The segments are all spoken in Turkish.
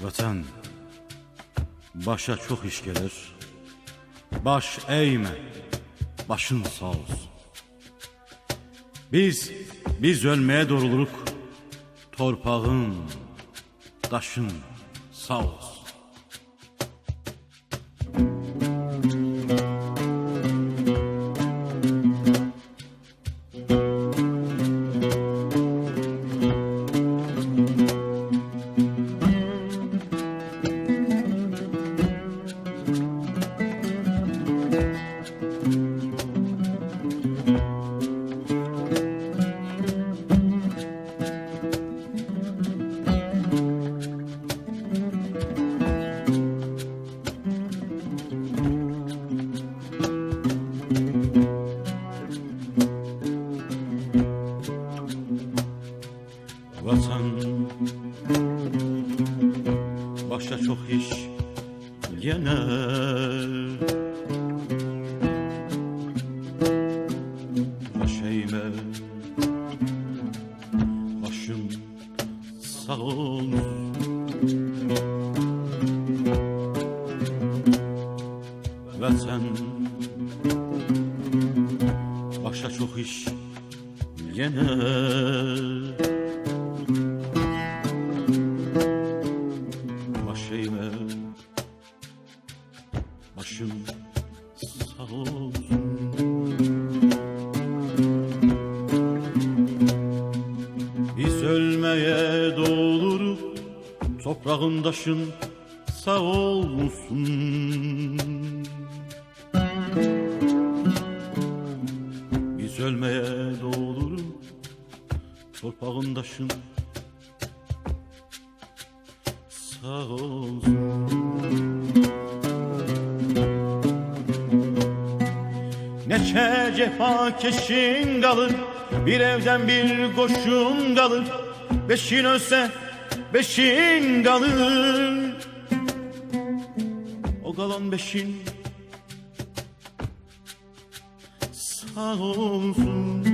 Vatan başa çok iş gelir. Baş eğme, başın sağ olsun. Biz, biz ölmeye doğruluruk. Torpağın, taşın sağ olsun. Vatan başa çok iş gelir. Sağ olsun. Vatan başa çok iş gelir. Baş eğme, başım sağ olsun. Toprağın taşın sağ olsun. Biz ölmeye doğuluruz, toprağın taşın sağ olsun. Neçe cefa keşin kalır Bir evden bir koşun kalır Beşin ölse beşin kalır. O kalan beşin Sağ olsun.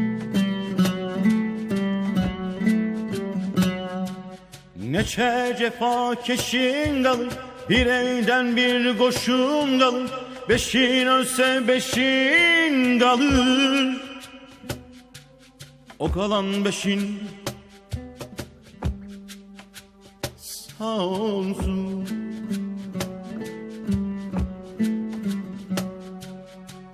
Neçe cefa keşin kalır Bir elden bir koşun kalır. Beşin ölse beşin kalır. O kalan beşin Sağ olsun.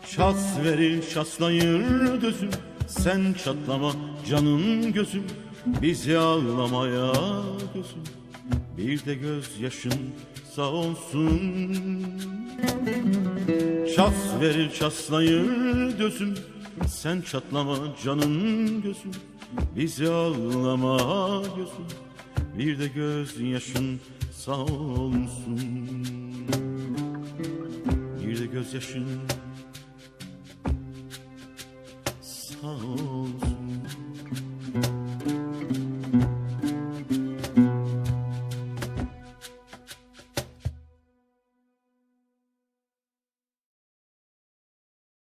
Şas verir şaslayır gözüm Sen çatlama canın gözüm. Bizi ağlamaya gözüm. Bir de gözyaşın sağ olsun. Şas verir şaslayır gözüm. Sen çatlama canın gözüm. Bizi ağlama gözüm bir de gözyaşın sağ olsun. Bir de gözyaşın sağ olsun